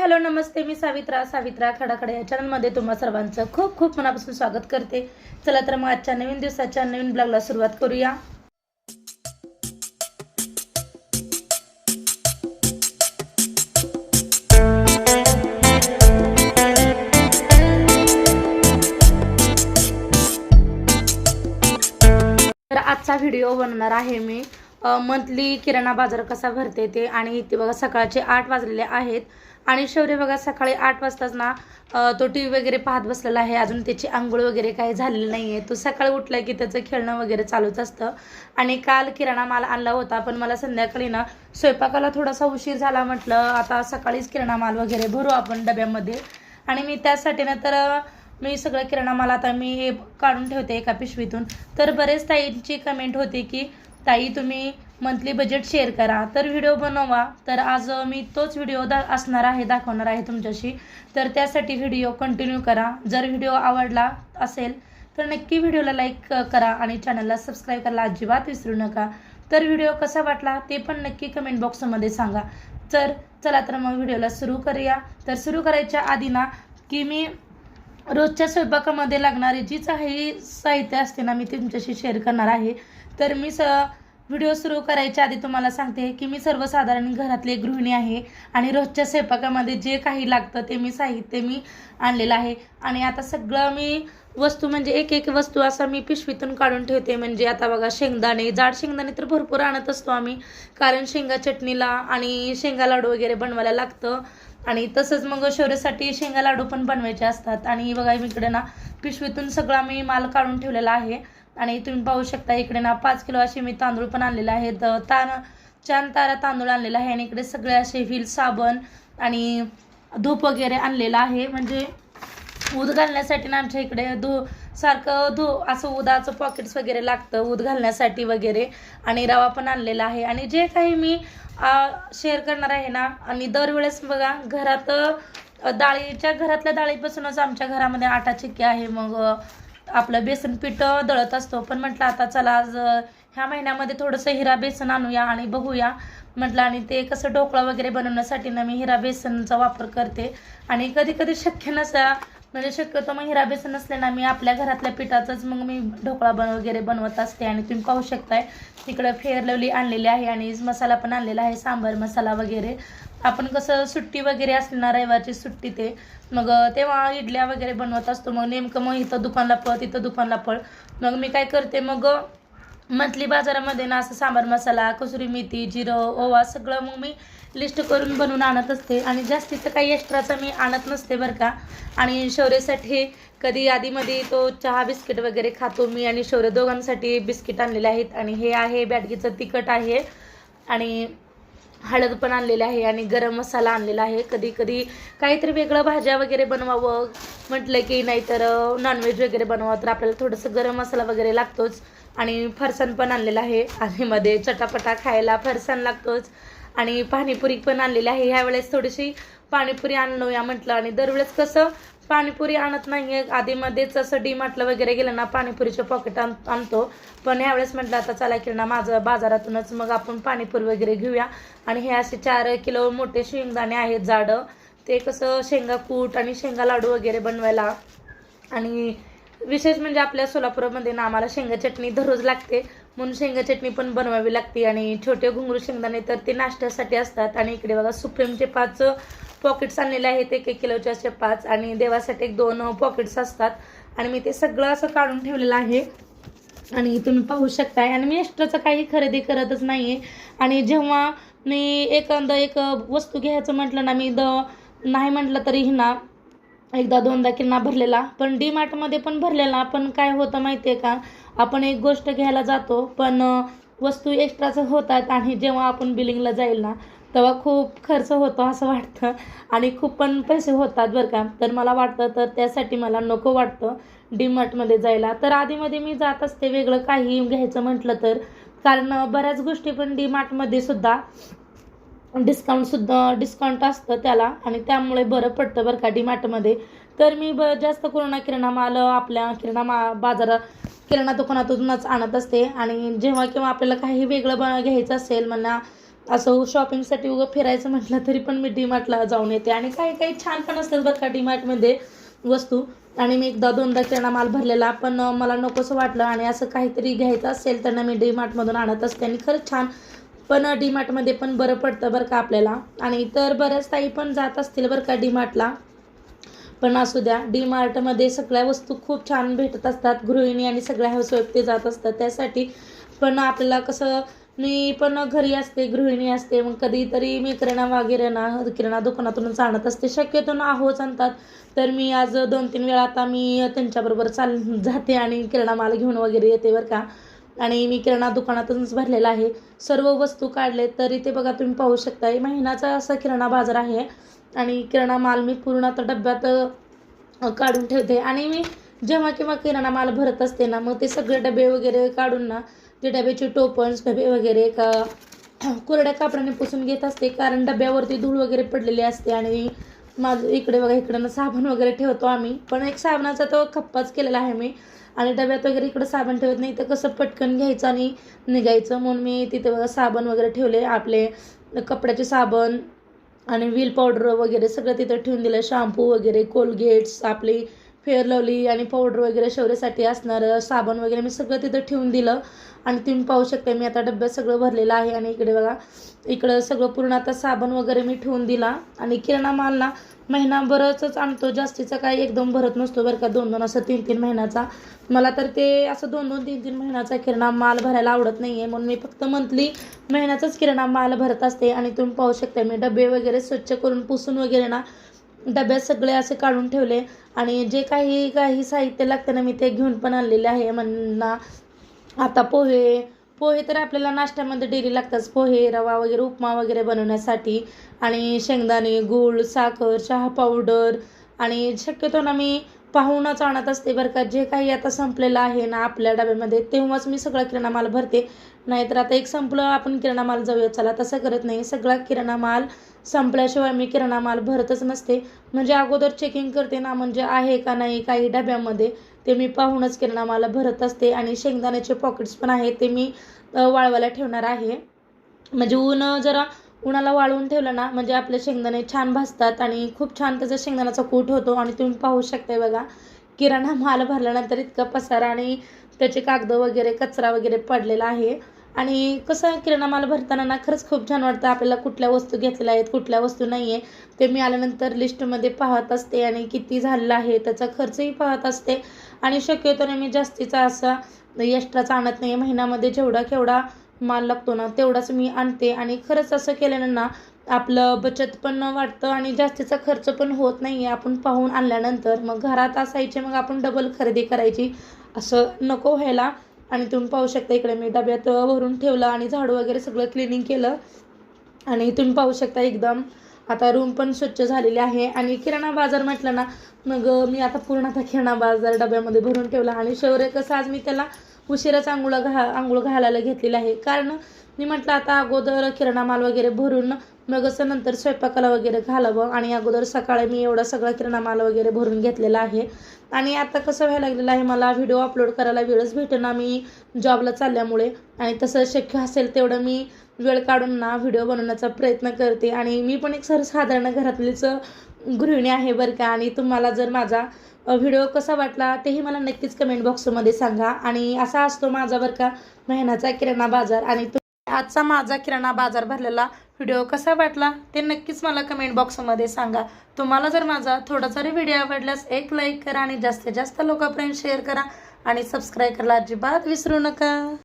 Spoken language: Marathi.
हॅलो नमस्ते. मी सावित्रा सावित्रा खडाखडा. या चॅनलमध्ये तुम्हा सर्वांचं खूप खूप मनापासून स्वागत करते. चला तर मग आजच्या नवीन दिवसाच्या नवीन ब्लॉगला सुरुवात करूया. तर आजचा व्हिडिओ बनवणार आहे मी मंथली किराणा बाजार कसा भरते ते. आणि इथे बघा सकाळचे आठ वाजलेले आहेत. आणि शौर्य बघा सकाळी आठ वाजताच ना तो टी व्ही वगैरे पाहत बसलेला आहे. अजून त्याची आंघोळ वगैरे काही झालेली नाही आहे तो सकाळी उठला की त्याचं खेळणं वगैरे चालूच असतं. आणि काल किराणा माल आणला होता पण मला संध्याकाळी ना स्वयंपाकाला थोडासा उशीर झाला म्हटलं. आता सकाळीच किराणा माल वगैरे भरू आपण डब्यामध्ये. आणि मी त्यासाठी ना तर मी सगळं किराणा माल आता मी काढून ठेवते एका पिशवीतून. तर बरेच ताईंची कमेंट होती की ताई तुम्ही मंथली बजेट शेअर करा. तर व्हिडिओ बनवा. तर आज मी तोच व्हिडिओ दा असणार आहे दाखवणार आहे तुमच्याशी. तर त्यासाठी व्हिडिओ कंटिन्यू करा. जर व्हिडिओ आवडला असेल तर नक्की व्हिडिओला लाईक करा आणि चॅनलला सबस्क्राईब करायला अजिबात विसरू नका. तर व्हिडिओ कसा वाटला ते पण नक्की कमेंट बॉक्समध्ये सांगा. तर चला तर मग व्हिडिओला सुरू करूया. तर सुरू करायच्या आधी ना की मी रोजच्या स्वयंपाकामध्ये लागणारे जी काही साहित्य असते ना मी तुमच्याशी शेअर करणार आहे. तर मी स व्हिडिओ सुरू करायच्या आधी तुम्हाला सांगते की मी सर्वसाधारण घरातली एक गृहिणी आहे आणि रोजच्या स्वयंपाकामध्ये जे काही लागतं ते मी साहित्य मी आणलेलं आहे. आणि आता सगळं मी वस्तू म्हणजे एक एक वस्तू असा मी पिशवीतून काढून ठेवते. म्हणजे आता बघा शेंगदाणे जाड शेंगदाणे तर भरपूर आणत असतो आम्ही. कारण शेंगा चटणीला आणि शेंगा लाडू वगैरे बनवायला लागतं. आणि तसंच मग शौर्यासाठी शेंगा लाडू पण बनवायचे असतात. आणि बघा मी इकडे ना पिशवीतून सगळा मी माल काढून ठेवलेला आहे. आणि तुम्ही पाहू शकता इकडे ना पाच किलो असे मी तांदूळ पण आणलेले आहेत. तार चार तारा तांदूळ आणलेला आहे आणि इकडे सगळे असे व्हील साबण आणि धूप वगैरे आणलेलं आहे. म्हणजे ऊद घालण्यासाठी ना आमच्या इकडे धू सारखं धू असं उदाचं पॉकेट्स वगैरे लागतं ऊद घालण्यासाठी वगैरे. आणि रवा पण आणलेला आहे. आणि जे काही मी शेअर करणार आहे ना आणि दरवेळेस बघा घरात डाळीच्या घरातल्या डाळीपासूनच आमच्या घरामध्ये आटा चिक्की आहे. मग आपलं बेसन पीठ दळत असतो. पण म्हटलं आता चला आज ह्या महिन्यामध्ये थोडंसं हिरा बेसन आणूया आणि बघूया. म्हटलं आणि ते कसं ढोकळा वगैरे बनवण्यासाठी ना मी हिरा बेसनचा वापर करते. आणि कधी कधी शक्य नसा म्हणजे शक्यतो मग हिरा बेसन असले ना मी आपल्या घरातल्या पिठाचंच मग मी ढोकळा बन वगैरे बनवत असते. आणि तुम्ही पाहू शकताय तिकडं फेअर लवली आणलेली आहे आणि मसाला पण आणलेला आहे सांबार मसाला वगैरे. आपण कसं सुट्टी वगैरे असली ना रविवारची सुट्टी ते मग तेव्हा इडल्या वगैरे बनवत असतो मग नेमकं मग इथं दुकानला पळ तिथं दुकानला पळ. मग मी काय करते मग मंथली बाजारामध्ये ना असं सांबार मसाला कसुरी मेथी जिरं ओवा सगळं मग मी लिस्ट करून बनवून आणत असते. आणि जास्तीचं काही एक्स्ट्राचं मी आणत नसते बरं का. आणि शौर्यासाठी कधी आधीमध्ये तो चहा बिस्किट वगैरे खातो मी आणि शौर्य दोघांसाठी बिस्किट आणलेले आहेत. आणि हे आहे बॅडगीचं तिखट आहे. आणि हळद पण आणलेली आहे आणि गरम मसाला आणलेला आहे. कधी कधी काहीतरी वेगळं भाज्या वगैरे बनवावं म्हटलं की नाहीतर नॉनव्हेज वगैरे बनवावं तर आपल्याला थोडंसं गरम मसाला वगैरे लागतोच. आणि फरसाण पण आणलेलं आहे. आणि मध्ये चटापटा खायला फरसाण लागतोच. आणि पाणीपुरी पण आणलेली आहे. ह्यावेळेस थोडीशी पाणीपुरी आणूया म्हटलं. आणि दरवेळेस कसं पाणीपुरी आणत नाही आहे आधीमध्येच असं डीमार्टला वगैरे गेलं ना पाणीपुरीचं पॉकेट आण आणतो. पण ह्यावेळेस म्हटलं आता चला किरणा माझं बाजारातूनच मग आपण पाणीपुरी वगैरे घेऊया. आणि हे असे चार किलो मोठे शेंगदाणे आहेत जाडं. ते कसं शेंगा कूट आणि शेंगा लाडू वगैरे बनवायला. आणि विशेष म्हणजे आपल्या सोलापूरमध्ये ना आम्हाला शेंगा चटणी दररोज लागते. म्हणून शेंगा चटणी पण बनवावी लागते. आणि छोटे घुंगरू शेंगदाणे तर ते नाश्त्यासाठी असतात. आणि इकडे बघा सुप्रीमचे पाच पॉकेट्स आणलेले आहेत एक एक किलोचे असे पाच. आणि देवासाठी एक दोन पॉकेट्स असतात. आणि मी ते सगळं असं काढून ठेवलेलं आहे. आणि तुम्ही पाहू शकताय. आणि मी एक्स्ट्राचं काही खरेदी करतच नाही आहे आणि जेव्हा मी एखादं एक वस्तू घ्यायचं म्हटलं ना मी द नाही म्हटलं तरीही ना एकदा दोनदा किन्ना भरलेला. पण डी मार्टमध्ये पण भरलेला. पण काय होतं माहिती आहे का? आपण एक गोष्ट घ्यायला जातो पण वस्तू एक्स्ट्राचं होतात. आणि जेव्हा आपण बिलिंगला जाईल ना तेव्हा खूप खर्च होतो असं वाटतं. आणि खूप पण पैसे होतात बरं का. तर मला वाटतं तर त्यासाठी मला नको वाटतं डी मार्टमध्ये जायला. तर आधीमध्ये मी जात असते वेगळं काही घ्यायचं म्हटलं तर. कारण बऱ्याच गोष्टी पण डी मार्टमध्ये सुद्धा डिस्काउंटसुद्धा डिस्काउंट असतं त्याला. आणि त्यामुळे बरं पडतं बरं का डीमार्टमध्ये तर मी ब जास्त कोरोना किराणा माल आपल्या किराणा मा बाजारात किराणा दुकानातूनच आणत असते. आणि जेव्हा केव्हा आपल्याला काही वेगळं ब घ्यायचं असेल म्हणा असं शॉपिंगसाठी उगं फिरायचं म्हटलं तरी पण मी डीमार्टला जाऊन येते. आणि काही काही छान पण असतात बरं का डीमार्टमध्ये वस्तू. आणि मी एकदा दोनदा किराणा माल भरलेला. पण मला नकोसं वाटलं. आणि असं काहीतरी घ्यायचं असेल त्यांना मी डीमार्टमधून आणत असते. आणि खरंच छान. पण डीमार्टमध्ये पण बरं पडतं बरं का आपल्याला. आणि तर बऱ्याच ताई पण जात असतील बरं का डीमार्टला पण असू द्या. डीमार्टमध्ये सगळ्या वस्तू खूप छान भेटत असतात. गृहिणी आणि सगळ्या हाऊसवाईफ ते जात असतात. त्यासाठी पण आपल्याला कसं मी पण घरी असते गृहिणी असते मग कधीतरी मी किराणा वगैरे ना किराणा दुकानातूनच आणत असते. शक्यतो ना आहोच आणतात. तर मी आज दोन तीन वेळा आता मी त्यांच्याबरोबर चाल जाते आणि किराणा माल घेऊन वगैरे येते बरं का. आणि मी किराणा दुकानातूनच भरलेला आहे. सर्व वस्तू काढले तरी ते बघा तुम्ही पाहू शकता महिन्याचा असा किराणा बाजार आहे आणि किराणा माल मी पूर्ण आता डब्यात काढून ठेवते. आणि मी जेव्हा केव्हा किराणा माल भरत असते ना मग ते सगळे डबे वगैरे काढून ना ते डब्याचे टोपन्स डबे वगैरे का कोरड्या कापडाने पुसून घेत असते. कारण डब्यावरती धूळ वगैरे पडलेली असते आणि माझं इकडे बघा इकडं साबण वगैरे ठेवतो आम्ही. पण एक साबणाचा तो खप्पाच केलेला आहे मी. आणि डब्यात वगैरे इकडं साबण ठेवत नाही तर कसं पटकन घ्यायचं आणि निघायचं. म्हणून मी तिथे बघा साबण वगैरे ठेवले आपले कपड्याचे साबण आणि व्हील पावडर वगैरे सगळं तिथं ठेवून दिलं. शॅम्पू वगैरे कोलगेट्स आपली फेअर लवली आणि पावडर वगैरे शौर्यासाठी असणारं साबण वगैरे मी सगळं तिथं ठेवून दिलं. आणि तुम्ही पाहू शकता मी आता डब्यात सगळं भरलेलं आहे आणि इकडे बघा इकडं सगळं पूर्ण आता साबण वगैरे मी ठेवून दिला. आणि किराणा माल ना महिनाभरच आणतो जास्तीचा काय एकदम भरत नसतो बरं का दोन दोन असं तीन तीन महिन्याचा. मला तर ते असं दोन दोन तीन तीन महिन्याचा किराणा माल भरायला आवडत नाही आहे म्हणून मी फक्त मंथली महिन्याचाच किराणा माल भरत असते. आणि तुम्ही पाहू शकता मी डबे वगैरे स्वच्छ करून पुसून वगैरे ना डब्यात सगळे असे काढून ठेवले. आणि जे काही काही साहित्य लागतं ना मी ते घेऊन पण आणलेले आहे. म्हणा आता पोहे पोहे तर आपल्याला नाश्त्यामध्ये डेली लागतात. पोहे रवा वगैरे उपमा वगैरे बनवण्यासाठी. आणि शेंगदाणे गूळ साखर चहा पावडर आणि शक्यतो ना मी पाहूनच आणत असते बरं का. जे काही आता संपलेलं आहे ना आपल्या डब्यामध्ये तेव्हाच मी सगळा किराणा माल भरते. नाहीतर आता एक संपलं आपण किराणा माल जाऊया. चला तसं करत नाही. सगळा किराणा माल संपल्याशिवाय मी किराणा माल भरतच नसते. म्हणजे अगोदर चेकिंग करते ना म्हणजे आहे का नाही काही डब्यामध्ये ते मी पाहूनच किराणा माल भरत असते. आणि शेंगदाण्याचे पॉकेट्स पण आहेत ते मी वाळवायला ठेवणार आहे. म्हणजे ऊन जरा उन्हाला वाळवून ठेवलं ना म्हणजे आपले शेंगदाणे छान भाजतात आणि खूप छान त्याचा शेंगदाण्याचा कूट होतो आणि तुम्ही पाहू शकताय बघा. किराणा माल भरल्यानंतर इतका पसारा आणि त्याचे कागद वगैरे कचरा वगैरे पडलेला आहे. आणि कसं किराणा माल भरताना ना खरंच खूप छान वाटतं आपल्याला कुठल्या वस्तू घेतलेल्या आहेत कुठल्या वस्तू नाही आहे ते मी आल्यानंतर लिस्टमध्ये पाहत असते आणि किती झालेलं आहे त्याचा खर्चही पाहत असते. आणि शक्यतोने मी जास्तीचा असा एक्स्ट्राचा आणत नाही. महिन्यामध्ये जेवढा केवढा माल लागतो ना तेवढाच मी आणते. आणि खरंच असं केल्यानं ना आपलं बचत पण वाटतं आणि जास्तीचा खर्च पण होत नाही आहे आपण पाहून आणल्यानंतर मग घरात असायचे मग आपण डबल खरेदी करायची. असं नको व्हायला. आणि तुम्ही पाहू शकता इकडे मी डब्यात भरून ठेवलं आणि झाडू वगैरे सगळं क्लिनिंग केलं. आणि तुम्ही पाहू शकता एकदम आता रूम पण स्वच्छ झालेली आहे. आणि किराणा बाजार म्हटलं ना मग मी आता पूर्ण आता किराणा बाजार डब्यामध्ये भरून ठेवला. आणि शौर्य कसं आज मी त्याला उशिराच आंघोळ घा आंघोळ घालायला घेतलेलं आहे. कारण मी म्हटलं आता अगोदर किराणा माल वगैरे भरून मग असं नंतर स्वयंपाकाला वगैरे घालावं. आणि अगोदर सकाळी मी एवढा सगळा किराणा माल वगैरे भरून घेतलेला आहे. आणि आता कसं व्हायला लागलेलं आहे मला व्हिडिओ अपलोड करायला वेळच भेटेना मी जॉबला चालल्यामुळे. आणि तसं शक्य असेल तेवढं मी वेळ काढून ना व्हिडिओ बनवण्याचा प्रयत्न करते. आणि मी पण एक सर्वसाधारण घरातलीच गृहिणी आहे बरं का. आणि तुम्हाला जर माझा व्हिडिओ कसा वाटला तेही मला नक्कीच कमेंट बॉक्समध्ये सांगा. आणि असा असतो माझा बरं का महिन्याचा किराणा बाजार. आणि तुम्ही आजचा माझा किराणा बाजार भरलेला व्हिडिओ कसा वाटला ते नक्कीच मला कमेंट बॉक्समध्ये सांगा. तुम्हाला जर माझा थोडा जरी व्हिडिओ आवडल्यास एक लाईक करा आणि जास्तीत जास्त लोकांपर्यंत शेअर करा. आणि सबस्क्राईब करायला अजिबात विसरू नका.